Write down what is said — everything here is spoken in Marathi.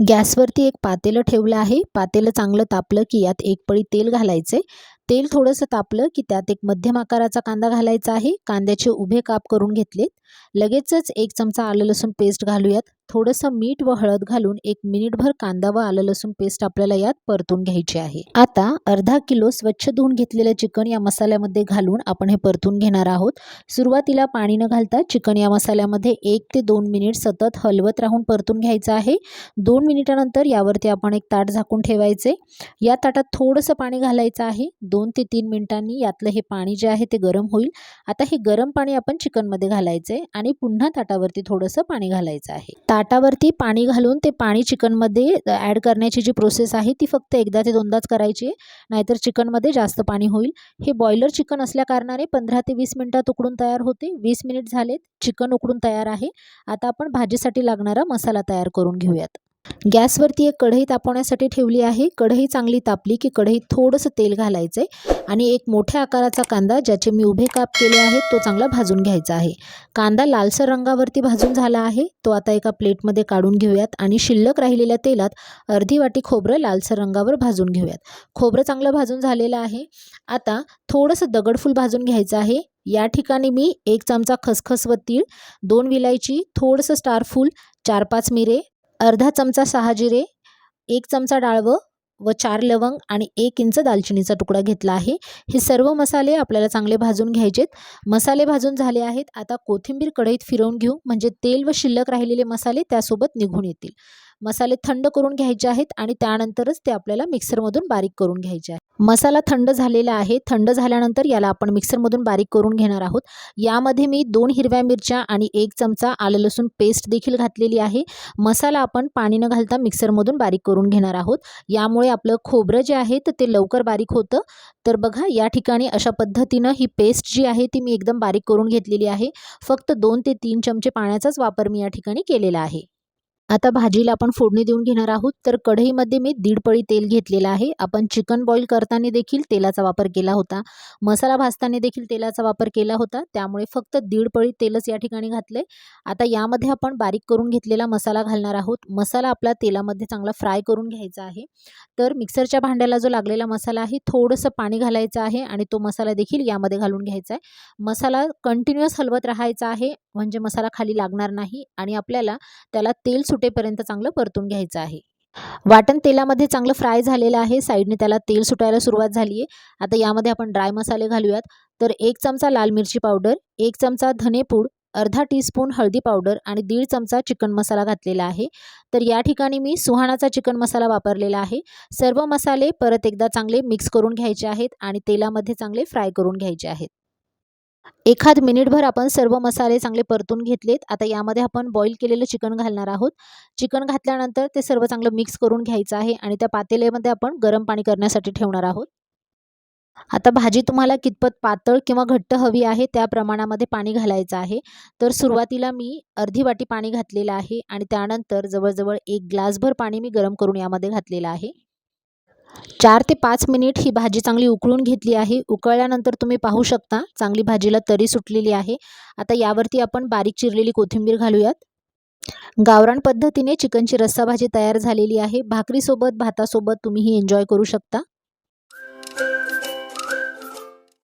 गॅसवरती एक पातेलं ठेवलं आहे. पातेलं चांगलं तापलं की यात एक पळी तेल घालायचे. तेल थोडंसं तापलं की त्यात एक मध्यम आकाराचा कांदा घालायचा आहे. कांद्याचे उभे काप करून घेतलेत. लगेचच एक चमचा आलं लसूण पेस्ट घालूयात. थोडंसं मीठ व हळद घालून एक मिनिटभर कांदा व आलं लसूण पेस्ट आपल्याला यात परतून घ्यायची आहे. आता अर्धा किलो स्वच्छ धुवून घेतलेलं चिकन या मसाल्यामध्ये घालून आपण हे परतून घेणार आहोत. सुरुवातीला पाणी न घालता चिकन या मसाल्यामध्ये एक ते दोन मिनिट सतत हलवत राहून परतून घ्यायचं आहे. दोन मिनिटानंतर यावरती आपण एक ताट झाकून ठेवायचे. या ताटात थोडंसं पाणी घालायचं आहे. दोन ते तीन मिनिटांनी यातलं हे पाणी जे आहे ते गरम होईल. आता हे गरम पाणी आपण चिकनमध्ये घालायचे आणि पुन्हा ताटावरती थोडंसं पाणी घालायचं आहे. ताटावरती पाणी घालून ते पाणी चिकनमध्ये ॲड करण्याची जी प्रोसेस आहे ती फक्त एकदा ते दोनदाच करायची. आहे नाहीतर चिकनमध्ये जास्त पाणी होईल. हे बॉयलर चिकन असल्याकारणाने पंधरा ते वीस मिनटात उकडून तयार होते. वीस मिनिट झालेत. चिकन उकडून तयार आहे. आता आपण भाजीसाठी लागणारा मसाला तयार करून घेऊयात. गॅसवरती एक कढई तापवण्यासाठी ठेवली आहे. कढई चांगली तापली की कढईत थोडंसं तेल घालायचं आहे आणि एक मोठ्या आकाराचा कांदा ज्याचे मी उभे काप केले आहेत तो चांगला भाजून घ्यायचा आहे. कांदा लालसर रंगावरती भाजून झाला आहे. तो आता एका प्लेटमध्ये काढून घेऊयात आणि शिल्लक राहिलेल्या तेलात अर्धी वाटी खोबरं लालसर रंगावर भाजून घेऊयात. खोबरं चांगलं भाजून झालेलं आहे. आता थोडंसं दगडफूल भाजून घ्यायचं आहे. या ठिकाणी मी एक चमचा खसखस व तीळ दोन विलायची थोडंसं स्टारफूल चार पाच मिरे अर्धा चमचा सहा जिरे एक चमचा डाळवं व चार लवंग आणि एक इंच दालचिनीचा तुकडा घेतला आहे. हे सर्व मसाले आपल्याला चांगले भाजून घ्यायचेत. मसाले भाजून झाले आहेत. आता कोथिंबीर कढईत फिरवून घेऊ. म्हणजे तेल व शिल्लक राहिलेले मसाले त्यासोबत निघून येतील. मसाले थंड करून घ्यायचे आहेत आणि त्यानंतरच ते आपल्याला मिक्सरमधून बारीक करून घ्यायचे आहे मसाला थंड झालेला आहे. थंड झाल्यानंतर याला आपण मिक्सरमधून बारीक करून घेणार आहोत. यामध्ये मी दोन हिरव्या मिरच्या आणि एक चमचा आलं लसूण पेस्ट देखील घातलेली आहे. मसाला आपण पाणी न घालता मिक्सरमधून बारीक करून घेणार आहोत. यामुळे आपलं खोबरं जे आहे तर ते लवकर बारीक होतं. तर बघा या ठिकाणी अशा पद्धतीनं ही पेस्ट जी आहे ती मी एकदम बारीक करून घेतलेली आहे. फक्त दोन ते तीन चमचे पाण्याचाच वापर मी या ठिकाणी केलेला आहे. आता भाजीला आपण फोडणी देऊन घेणार आहोत. तर कढईमध्ये मी दीड पळी तेल घेतलेलं आहे. आपण चिकन बॉईल करताना देखील तेलाचा वापर केला होता. मसाला भाजताना देखील तेलाचा वापर केला होता. त्यामुळे फक्त दीड पळी तेलच या ठिकाणी घातले आता यामध्ये आपण बारीक करून घेतलेला मसाला घालणार आहोत. मसाला आपला तेलामध्ये चांगला फ्राय करून घ्यायचा आहे. तर मिक्सरच्या भांड्याला जो लागलेला मसाला आहे थोडंसं पाणी घालायचं आहे आणि तो मसाला देखील यामध्ये घालून घ्यायचा आहे. मसाला कंटिन्युअस हलवत राहायचा आहे. म्हणजे मसाला खाली लागणार नाही आणि आपल्याला त्याला तेल सुटेपर्यंत चांगलं परतून घ्यायचं आहे? वाटण तेलामध्ये चांगलं फ्राय झालेलं आहे. साईडने त्याला तेल सुटायला सुरुवात झाली आहे. आता यामध्ये आपण ड्राय मसाले घालूयात. तर एक चमचा लाल मिरची पावडर एक चमचा धनेपूड अर्धा टीस्पून हळदी पावडर आणि दीड चमचा चिकन मसाला घातलेला आहे. तर या ठिकाणी मी सुहाणाचा चिकन मसाला वापरलेला आहे. सर्व मसाले परत एकदा चांगले मिक्स करून घ्यायचे आहेत आणि तेलामध्ये चांगले फ्राय करून घ्यायचे आहेत. एखाद मिनिटभर आपण सर्व मसाले चांगले परतून घेतलेत. आता यामध्ये आपण बॉईल केलेलं चिकन घालणार आहोत. चिकन घातल्यानंतर ते सर्व चांगलं मिक्स करून घ्यायचं आहे आणि त्या पातेल्यामध्ये आपण गरम पाणी करण्यासाठी ठेवणार आहोत. आता भाजी तुम्हाला कितपत पातळ किंवा घट्ट हवी आहे त्या प्रमाणामध्ये पाणी घालायचं आहे. तर सुरुवातीला मी अर्धी वाटी पाणी घातलेलं आहे आणि त्यानंतर जवळजवळ एक ग्लासभर पाणी मी गरम करून यामध्ये घातलेलं आहे. चार ते पाच मिनिट ही भाजी चांगली उकळून घेतली आहे. उकळल्यानंतर तुम्ही पाहू शकता चांगली भाजीला तरी सुटलेली आहे. आता यावरती आपण बारीक चिरलेली कोथिंबीर घालूयात. गावरान पद्धतीने चिकनची रस्सा भाजी तयार झालेली आहे. भाकरीसोबत भातासोबत तुम्ही ही एन्जॉय करू शकता.